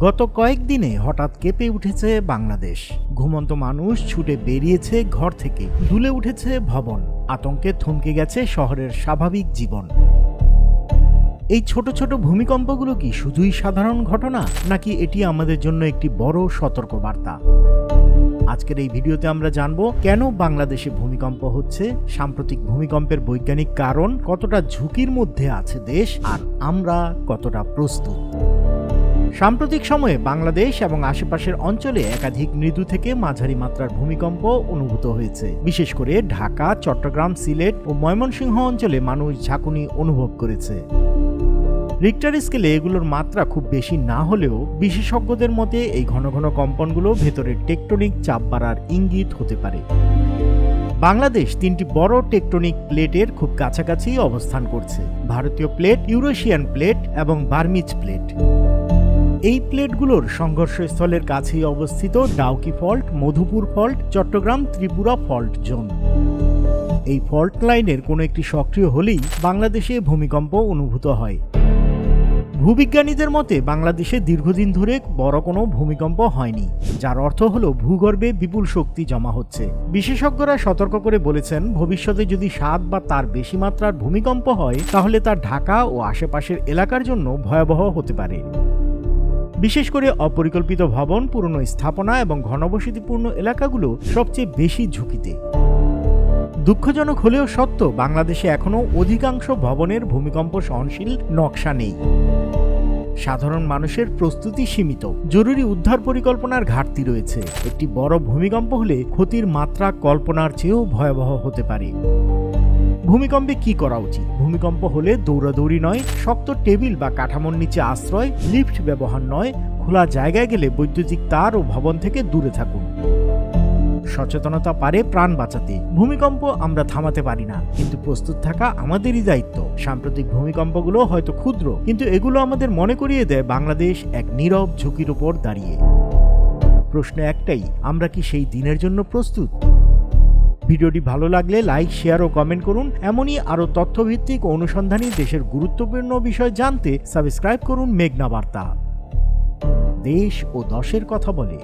গত কয়েকদিনে হঠাৎ কেঁপে উঠেছে বাংলাদেশ। ঘুমন্ত মানুষ ছুটে বেরিয়েছে ঘর থেকে। দুলে উঠেছে ভবন। আতঙ্কে থমকে গেছে শহরের স্বাভাবিক জীবন। এই ছোট ছোট ভূমিকম্পগুলো কি শুধুই সাধারণ ঘটনা, নাকি এটি আমাদের জন্য একটি বড় সতর্কবার্তা? আজকের এই ভিডিওতে আমরা জানব, কেন বাংলাদেশে ভূমিকম্প হচ্ছে, সাম্প্রতিক ভূমিকম্পের বৈজ্ঞানিক কারণ কতটা ঝুঁকির মধ্যে আছে দেশ, আর আমরা কতটা প্রস্তুত? সাম্প্রতিক সময়ে বাংলাদেশ এবং আশেপাশের অঞ্চলে একাধিক মৃদু থেকে মাঝারি মাত্রার ভূমিকম্প অনুভূত হয়েছে। বিশেষ করে ঢাকা, চট্টগ্রাম, সিলেট ও ময়মনসিংহ অঞ্চলে মানুষ ঝাঁকুনি অনুভব করেছে। রিক্টার স্কেলে এগুলোর মাত্রা খুব বেশি না হলেও বিশেষজ্ঞদের মতে এই ঘন ঘন কম্পনগুলো ভেতরের টেকটনিক চাপ বাড়ার ইঙ্গিত হতে পারে। বাংলাদেশ তিনটি বড় টেকটনিক প্লেটের খুব কাছাকাছি অবস্থান করছে। ভারতীয় প্লেট, ইউরোশিয়ান প্লেট এবং বার্মিজ প্লেট। এই প্লেটগুলোর সংঘর্ষস্থলের কাছেই অবস্থিত Dauki fault, Madhupur fault, Chattogram Tripura fault zone. এই ফল্ট লাইনের কোনো একটি সক্রিয় হলেই বাংলাদেশে ভূমিকম্প অনুভূত হয়। ভূবিজ্ঞানীদের মতে, বাংলাদেশে দীর্ঘদিন ধরে বড় কোনো ভূমিকম্প হয়নি, যার অর্থ হলো ভূগর্ভে বিপুল শক্তি জমা হচ্ছে। বিশেষজ্ঞরা সতর্ক করে বলেছেন, ভবিষ্যতে যদি সাত বা তার বেশি মাত্রার ভূমিকম্প হয়, তাহলে তা ঢাকা ও আশেপাশের এলাকার জন্য ভয়াবহ হতে পারে। বিশেষ করে অপরিকল্পিত ভবন, পুরনো স্থাপনা এবং ঘনবসতিপূর্ণ এলাকাগুলো সবচেয়ে বেশি ঝুঁকিতে। দুঃখজনক হলেও সত্য, বাংলাদেশে এখনও অধিকাংশ ভবনের ভূমিকম্প সহনশীল নকশা নেই। সাধারণ মানুষের প্রস্তুতি সীমিত। জরুরি উদ্ধার পরিকল্পনার ঘাটতি রয়েছে। একটি বড় ভূমিকম্প হলে ক্ষতির মাত্রা কল্পনার চেয়েও ভয়াবহ হতে পারে। ভূমিকম্পে কি করা উচিত? ভূমিকম্প হলে দৌড়াদৌড়ি নয়, শক্ত টেবিল বা কাঠামোর নিচে আশ্রয়, লিফট ব্যবহার নয়, খোলা জায়গায় গেলে বৈদ্যুতিক তার ও ভবন থেকে দূরে থাকুন। সচেতনতা পারে প্রাণ বাঁচাতে। ভূমিকম্প আমরা থামাতে পারি না, কিন্তু প্রস্তুত থাকা আমাদেরই দায়িত্ব। সাম্প্রতিক ভূমিকম্পগুলো হয়তো ক্ষুদ্র, কিন্তু এগুলো আমাদের মনে করিয়ে দেয় বাংলাদেশ এক নীরব ঝুঁকির ওপর দাঁড়িয়ে। প্রশ্ন একটাই, আমরা কি সেই দিনের জন্য প্রস্তুত? ভিডিওটি ভালো লাগলে লাইক, শেয়ার ও কমেন্ট করুন। এমনই আরও তথ্যভিত্তিক অনুসন্ধানী দেশের গুরুত্বপূর্ণ বিষয় জানতে সাবস্ক্রাইব করুন মেঘনা বার্তা। দেশ ও দশের কথা বলে।